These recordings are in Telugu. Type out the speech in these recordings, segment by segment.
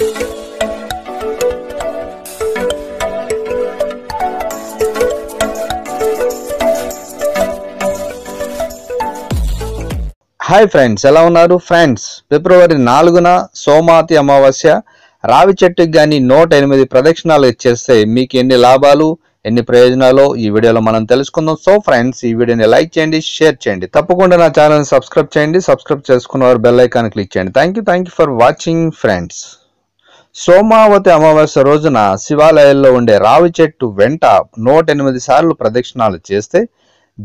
హాయ్ ఫ్రెండ్స్ ఎలా ఉన్నారు? ఫ్రెండ్స్ ఫిబ్రవరి నాలుగున సోమాతి అమావాస్య. రావి చెట్టుకి కానీ నూట ఎనిమిది ప్రదక్షిణాలు ఇచ్చేస్తే మీకు ఎన్ని లాభాలు ఎన్ని ప్రయోజనాలు? ఈ వీడియోలో మనం తెలుసుకుందాం. సో ఫ్రెండ్స్ ఈ వీడియోని లైక్ చేయండి షేర్ చేయండి. తప్పకుండా నా ఛానల్ సబ్స్క్రైబ్ చేయండి. సబ్స్క్రైబ్ చేసుకున్న వారు బెల్ ఐకాన్ క్లిక్ చేయండి. Thank you thank you for watching friends Somavati Amavasya రోజున శివాలయాల్లో ఉండే రావి చెట్టు వెంట నూట ఎనిమిది సార్లు ప్రదక్షిణాలు చేస్తే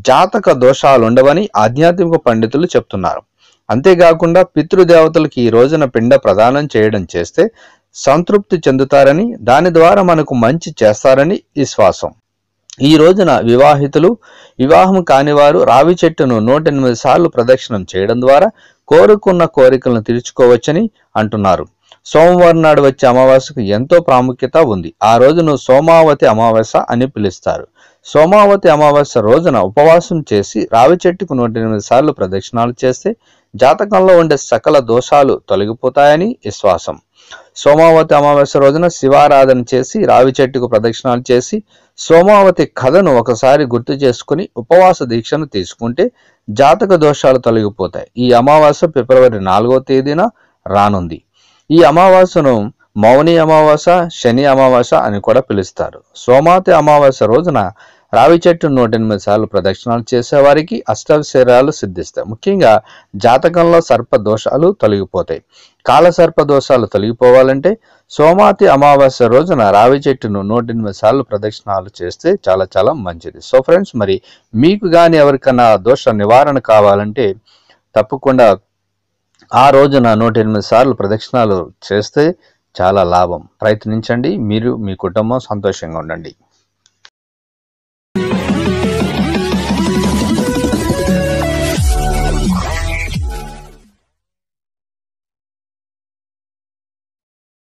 జాతక దోషాలు ఉండవని ఆధ్యాత్మిక పండితులు చెప్తున్నారు. అంతేకాకుండా పితృదేవతలకు ఈ రోజున పిండ ప్రదానం చేయడం చేస్తే సంతృప్తి చెందుతారని దాని ద్వారా మనకు మంచి చేస్తారని విశ్వాసం. ఈ రోజున వివాహితులు వివాహం కానివారు రావి చెట్టును నూట ఎనిమిది సార్లు ప్రదక్షిణం చేయడం ద్వారా కోరుకున్న కోరికలను తీర్చుకోవచ్చని అంటున్నారు. సోమవారం నాడు వచ్చే అమావాస్యకు ఎంతో ప్రాముఖ్యత ఉంది. ఆ రోజును సోమావతి అమావాస్య అని పిలుస్తారు. సోమావతి అమావాస్య రోజున ఉపవాసం చేసి రావి చెట్టుకు నూట ఎనిమిది సార్లు ప్రదక్షిణాలు చేస్తే జాతకంలో ఉండే సకల దోషాలు తొలగిపోతాయని విశ్వాసం. సోమావతి అమావాస్య రోజున శివారాధన చేసి రావి చెట్టుకు ప్రదక్షిణాలు చేసి సోమావతి కథను ఒకసారి గుర్తు చేసుకుని ఉపవాస దీక్షను తీసుకుంటే జాతక దోషాలు తొలగిపోతాయి. ఈ అమావాస్య ఫిబ్రవరి నాలుగో తేదీన రానుంది. ఈ అమావాస్యను మౌని అమావాస్య శని అమావాస్య అని కూడా పిలుస్తారు. సోమాతి అమావాస్య రోజున రావి చెట్టు నూట ఎనిమిది సార్లు ప్రదక్షిణాలు చేసేవారికి అష్టవిశేరాలు సిద్ధిస్తాయి. ముఖ్యంగా జాతకంలో సర్ప దోషాలు తొలగిపోతాయి. కాల సర్ప దోషాలు తొలగిపోవాలంటే సోమాతి అమావాస్య రోజున రావి చెట్టును నూట ఎనిమిది సార్లు ప్రదక్షిణాలు చేస్తే చాలా చాలా మంచిది. సో ఫ్రెండ్స్ మరి మీకు కానీ ఎవరికైనా దోష నివారణ కావాలంటే తప్పకుండా ఆ రోజున నూట ఎనిమిది సార్లు ప్రదక్షిణాలు చేస్తే చాలా లాభం. ప్రయత్నించండి. మీరు మీ కుటుంబం సంతోషంగా ఉండండి.